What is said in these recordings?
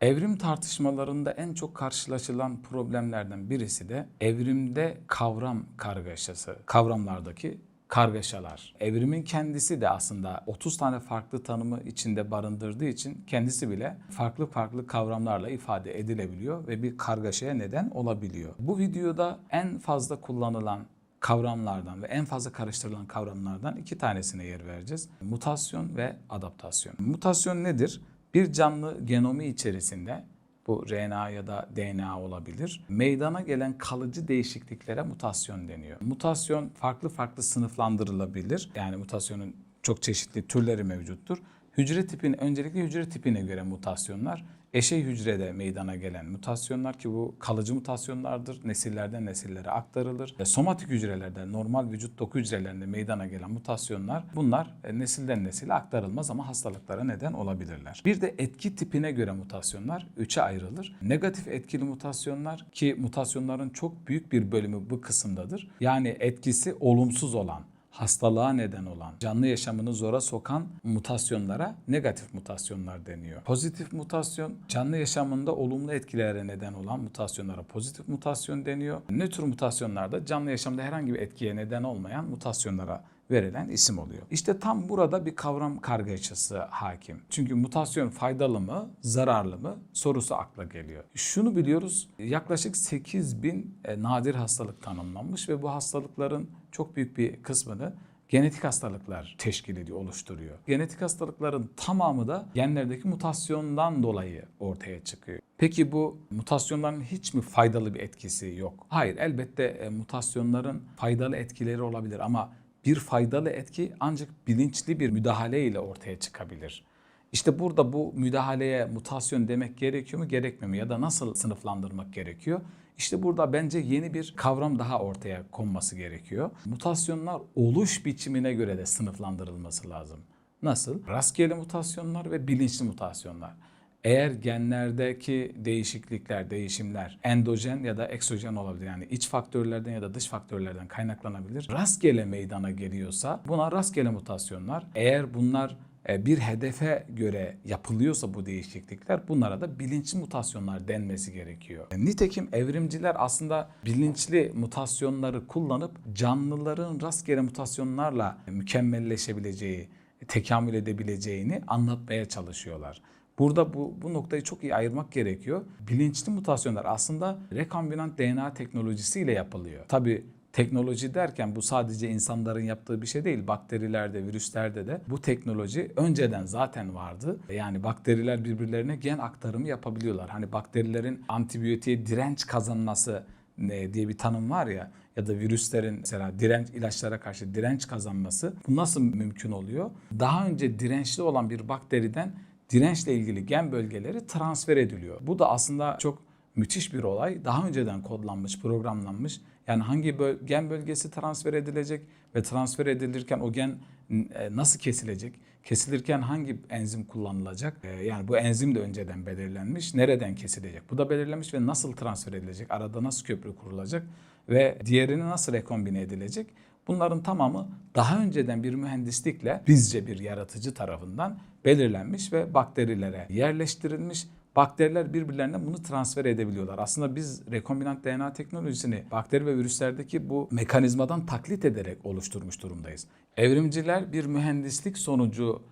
Evrim tartışmalarında en çok karşılaşılan problemlerden birisi de evrimde kavram kargaşası, kavramlardaki kargaşalar. Evrimin kendisi de aslında 30 tane farklı tanımı içinde barındırdığı için kendisi bile farklı farklı kavramlarla ifade edilebiliyor ve bir kargaşaya neden olabiliyor. Bu videoda en fazla kullanılan kavramlardan ve en fazla karıştırılan kavramlardan iki tanesine yer vereceğiz. Mutasyon ve adaptasyon. Mutasyon nedir? Bir canlı genomi içerisinde bu RNA ya da DNA olabilir. Meydana gelen kalıcı değişikliklere mutasyon deniyor. Mutasyon farklı farklı sınıflandırılabilir. Yani mutasyonun çok çeşitli türleri mevcuttur. Hücre tipine, öncelikle hücre tipine göre mutasyonlar, eşey hücrede meydana gelen mutasyonlar ki bu kalıcı mutasyonlardır. Nesillerden nesillere aktarılır. Ve somatik hücrelerde, normal vücut doku hücrelerinde meydana gelen mutasyonlar bunlar e, nesilden nesile aktarılmaz ama hastalıklara neden olabilirler. Bir de etki tipine göre mutasyonlar üçe ayrılır. Negatif etkili mutasyonlar ki mutasyonların çok büyük bir bölümü bu kısımdadır. Yani etkisi olumsuz olan, hastalığa neden olan, canlı yaşamını zora sokan mutasyonlara negatif mutasyonlar deniyor. Pozitif mutasyon, canlı yaşamında olumlu etkilere neden olan mutasyonlara pozitif mutasyon deniyor. Nötr mutasyonlarda canlı yaşamda herhangi bir etkiye neden olmayan mutasyonlara verilen isim oluyor. İşte tam burada bir kavram kargaşası hakim. Çünkü mutasyon faydalı mı, zararlı mı sorusu akla geliyor. Şunu biliyoruz, yaklaşık 8 bin e, nadir hastalık tanımlanmış ve bu hastalıkların çok büyük bir kısmını genetik hastalıklar teşkil ediyor, oluşturuyor. Genetik hastalıkların tamamı da genlerdeki mutasyondan dolayı ortaya çıkıyor. Peki bu mutasyonların hiç mi faydalı bir etkisi yok? Hayır, elbette e, mutasyonların faydalı etkileri olabilir ama bir faydalı etki ancak bilinçli bir müdahale ile ortaya çıkabilir. İşte burada bu müdahaleye mutasyon demek gerekiyor mu gerekmiyor mu ya da nasıl sınıflandırmak gerekiyor? İşte burada bence yeni bir kavram daha ortaya konması gerekiyor. Mutasyonlar oluş biçimine göre de sınıflandırılması lazım. Nasıl? Rastgele mutasyonlar ve bilinçli mutasyonlar. Eğer genlerdeki değişiklikler, değişimler endojen ya da eksojen olabilir. Yani iç faktörlerden ya da dış faktörlerden kaynaklanabilir. Rastgele meydana geliyorsa buna rastgele mutasyonlar. Eğer bunlar e, bir hedefe göre yapılıyorsa bu değişiklikler bunlara da bilinçli mutasyonlar denmesi gerekiyor. E, Nitekim evrimciler aslında bilinçli mutasyonları kullanıp canlıların rastgele mutasyonlarla mükemmelleşebileceği, tekamül edebileceğini anlatmaya çalışıyorlar. Burada bu, bu noktayı çok iyi ayırmak gerekiyor. Bilinçli mutasyonlar aslında rekombinant DNA teknolojisiyle yapılıyor. Tabii teknoloji derken bu sadece insanların yaptığı bir şey değil. Bakterilerde, virüslerde de bu teknoloji önceden zaten vardı. Yani bakteriler birbirlerine gen aktarımı yapabiliyorlar. Hani bakterilerin antibiyotiğe direnç kazanması ne diye bir tanım var ya ya da virüslerin mesela direnç ilaçlara karşı direnç kazanması bu nasıl mümkün oluyor? Daha önce dirençli olan bir bakteriden dirençle ilgili gen bölgeleri transfer ediliyor. Bu da aslında çok müthiş bir olay. Daha önceden kodlanmış, programlanmış. Yani hangi böl- gen bölgesi transfer edilecek ve transfer edilirken o gen e, nasıl kesilecek? Kesilirken hangi enzim kullanılacak? E, Yani bu enzim de önceden belirlenmiş. Nereden kesilecek? Bu da belirlenmiş ve nasıl transfer edilecek? Arada nasıl köprü kurulacak? Ve diğerini nasıl rekombine edilecek? Bunların tamamı daha önceden bir mühendislikle bizce bir yaratıcı tarafından belirlenmiş ve bakterilere yerleştirilmiş. Bakteriler birbirlerine bunu transfer edebiliyorlar. Aslında biz rekombinant DNA teknolojisini bakteri ve virüslerdeki bu mekanizmadan taklit ederek oluşturmuş durumdayız. Evrimciler bir mühendislik sonucu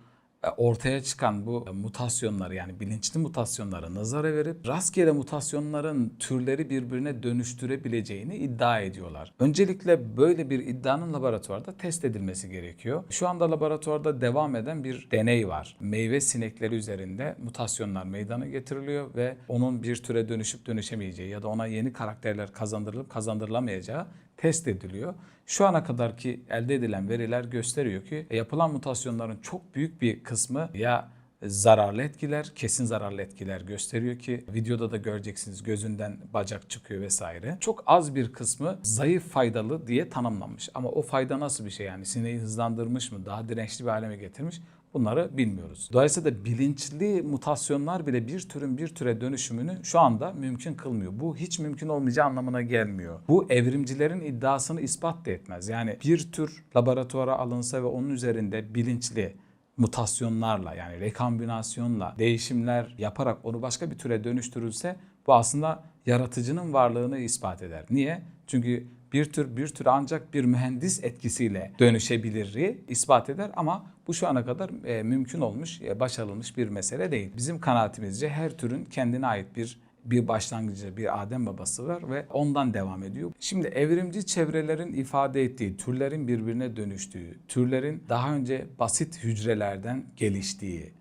ortaya çıkan bu mutasyonları yani bilinçli mutasyonları nazara verip rastgele mutasyonların türleri birbirine dönüştürebileceğini iddia ediyorlar. Öncelikle böyle bir iddianın laboratuvarda test edilmesi gerekiyor. Şu anda laboratuvarda devam eden bir deney var. Meyve sinekleri üzerinde mutasyonlar meydana getiriliyor ve onun bir türe dönüşüp dönüşemeyeceği ya da ona yeni karakterler kazandırılıp kazandırılamayacağı test ediliyor. Şu ana kadar ki elde edilen veriler gösteriyor ki e, yapılan mutasyonların çok büyük bir kısmı ya zararlı etkiler, kesin zararlı etkiler gösteriyor ki videoda da göreceksiniz gözünden bacak çıkıyor vesaire. Çok az bir kısmı zayıf faydalı diye tanımlanmış. Ama o fayda nasıl bir şey yani sineği hızlandırmış mı, daha dirençli bir hale mi getirmiş? Bunları bilmiyoruz. Dolayısıyla bilinçli mutasyonlar bile bir türün bir türe dönüşümünü şu anda mümkün kılmıyor. Bu hiç mümkün olmayacağı anlamına gelmiyor. Bu evrimcilerin iddiasını ispat da etmez. Yani bir tür laboratuvara alınsa ve onun üzerinde bilinçli mutasyonlarla yani rekombinasyonla değişimler yaparak onu başka bir türe dönüştürülse bu aslında yaratıcının varlığını ispat eder. Niye? Çünkü bir tür bir tür ancak bir mühendis etkisiyle dönüşebiliri ispat eder ama bu şu ana kadar e, mümkün olmuş, e, başarılmış bir mesele değil. Bizim kanaatimizce her türün kendine ait bir bir başlangıcı, bir Adem babası var ve ondan devam ediyor. Şimdi evrimci çevrelerin ifade ettiği, türlerin birbirine dönüştüğü, türlerin daha önce basit hücrelerden geliştiği,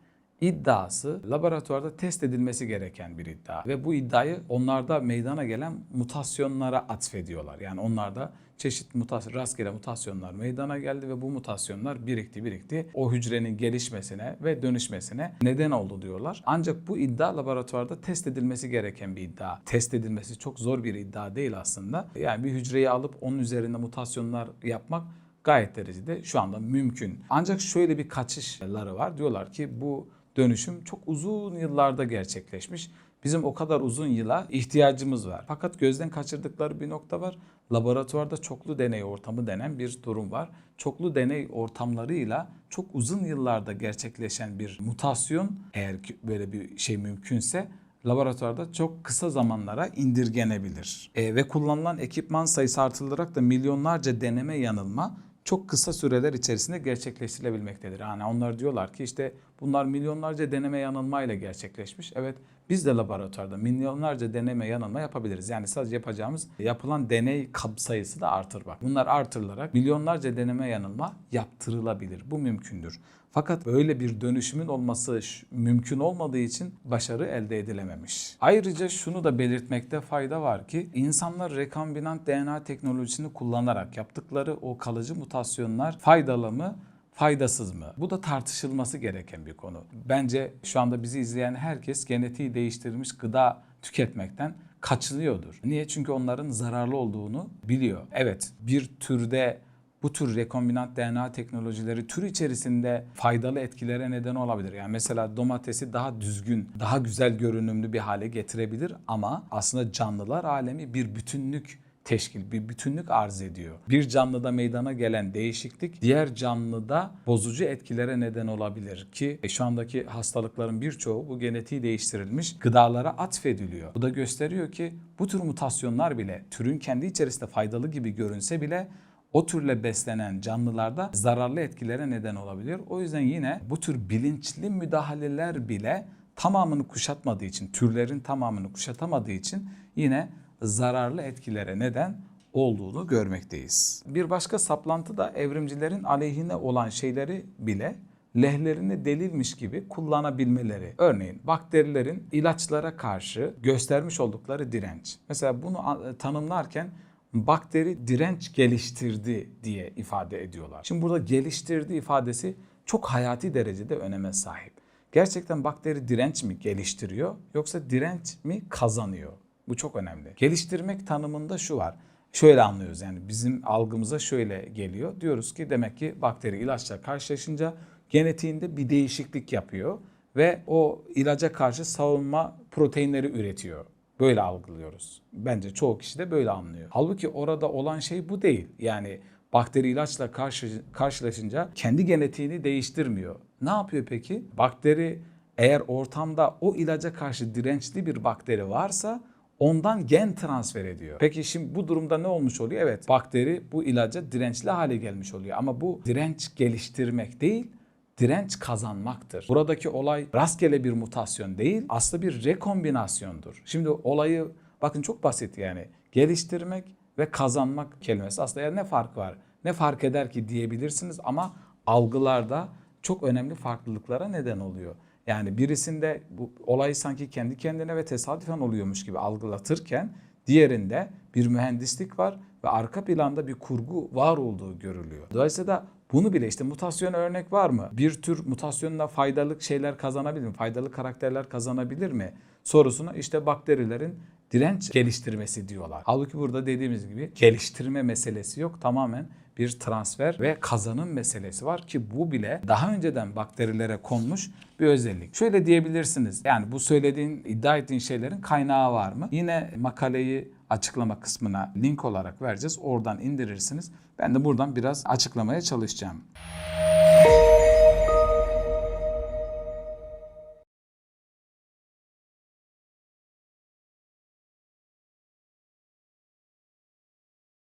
iddiası laboratuvarda test edilmesi gereken bir iddia. Ve bu iddiayı onlarda meydana gelen mutasyonlara atfediyorlar. Yani onlarda çeşit mutasyon, rastgele mutasyonlar meydana geldi ve bu mutasyonlar birikti birikti. O hücrenin gelişmesine ve dönüşmesine neden oldu diyorlar. Ancak bu iddia laboratuvarda test edilmesi gereken bir iddia. Test edilmesi çok zor bir iddia değil aslında. Yani bir hücreyi alıp onun üzerinde mutasyonlar yapmak gayet derecede şu anda mümkün. Ancak şöyle bir kaçışları var. Diyorlar ki bu dönüşüm çok uzun yıllarda gerçekleşmiş. Bizim o kadar uzun yıla ihtiyacımız var. Fakat gözden kaçırdıkları bir nokta var. Laboratuvarda çoklu deney ortamı denen bir durum var. Çoklu deney ortamlarıyla çok uzun yıllarda gerçekleşen bir mutasyon eğer böyle bir şey mümkünse laboratuvarda çok kısa zamanlara indirgenebilir. E, ve kullanılan ekipman sayısı artırılarak da milyonlarca deneme yanılma çok kısa süreler içerisinde gerçekleştirilebilmektedir. Yani onlar diyorlar ki işte bunlar milyonlarca deneme yanılmayla gerçekleşmiş. Evet biz de laboratuvarda milyonlarca deneme yanılma yapabiliriz. Yani sadece yapacağımız yapılan deney kap sayısı da artırmak. Bunlar artırılarak milyonlarca deneme yanılma yaptırılabilir. Bu mümkündür. Fakat böyle bir dönüşümün olması mümkün olmadığı için başarı elde edilememiş. Ayrıca şunu da belirtmekte fayda var ki insanlar rekombinant DNA teknolojisini kullanarak yaptıkları o kalıcı mutasyonlar faydalı mı? Faydasız mı? Bu da tartışılması gereken bir konu. Bence şu anda bizi izleyen herkes genetiği değiştirilmiş gıda tüketmekten kaçınıyordur. Niye? Çünkü onların zararlı olduğunu biliyor. Evet bir türde bu tür rekombinant DNA teknolojileri tür içerisinde faydalı etkilere neden olabilir. Yani mesela domatesi daha düzgün, daha güzel görünümlü bir hale getirebilir ama aslında canlılar alemi bir bütünlük teşkil, bir bütünlük arz ediyor. Bir canlıda meydana gelen değişiklik diğer canlıda bozucu etkilere neden olabilir ki e, şu andaki hastalıkların birçoğu bu genetiği değiştirilmiş gıdalara atfediliyor. Bu da gösteriyor ki bu tür mutasyonlar bile türün kendi içerisinde faydalı gibi görünse bile o türle beslenen canlılarda zararlı etkilere neden olabilir. O yüzden yine bu tür bilinçli müdahaleler bile tamamını kuşatmadığı için, türlerin tamamını kuşatamadığı için yine zararlı etkilere neden olduğunu görmekteyiz. Bir başka saplantı da evrimcilerin aleyhine olan şeyleri bile lehlerini delilmiş gibi kullanabilmeleri. Örneğin bakterilerin ilaçlara karşı göstermiş oldukları direnç. Mesela bunu tanımlarken bakteri direnç geliştirdi diye ifade ediyorlar. Şimdi burada geliştirdi ifadesi çok hayati derecede öneme sahip. Gerçekten bakteri direnç mi geliştiriyor yoksa direnç mi kazanıyor? Bu çok önemli. Geliştirmek tanımında şu var. Şöyle anlıyoruz yani bizim algımıza şöyle geliyor. Diyoruz ki demek ki bakteri ilaçla karşılaşınca genetiğinde bir değişiklik yapıyor ve o ilaca karşı savunma proteinleri üretiyor. Böyle algılıyoruz. Bence çoğu kişi de böyle anlıyor. Halbuki orada olan şey bu değil. Yani bakteri ilaçla karşı, karşılaşınca kendi genetiğini değiştirmiyor. Ne yapıyor peki? Bakteri eğer ortamda o ilaca karşı dirençli bir bakteri varsa ondan gen transfer ediyor. Peki şimdi bu durumda ne olmuş oluyor? Evet bakteri bu ilaca dirençli hale gelmiş oluyor. Ama bu direnç geliştirmek değil direnç kazanmaktır. Buradaki olay rastgele bir mutasyon değil, aslında bir rekombinasyondur. Şimdi olayı bakın çok basit yani. Geliştirmek ve kazanmak kelimesi aslında yani ne fark var? Ne fark eder ki diyebilirsiniz ama algılarda çok önemli farklılıklara neden oluyor. Yani birisinde bu olayı sanki kendi kendine ve tesadüfen oluyormuş gibi algılatırken diğerinde bir mühendislik var ve arka planda bir kurgu var olduğu görülüyor. Dolayısıyla bunu bile işte mutasyon örnek var mı? Bir tür mutasyonla faydalı şeyler kazanabilir mi? Faydalı karakterler kazanabilir mi? Sorusuna işte bakterilerin direnç geliştirmesi diyorlar. Halbuki burada dediğimiz gibi geliştirme meselesi yok. Tamamen bir transfer ve kazanım meselesi var ki bu bile daha önceden bakterilere konmuş bir özellik. Şöyle diyebilirsiniz. Yani bu söylediğin, iddia ettiğin şeylerin kaynağı var mı? Yine makaleyi açıklama kısmına link olarak vereceğiz. Oradan indirirsiniz. Ben de buradan biraz açıklamaya çalışacağım.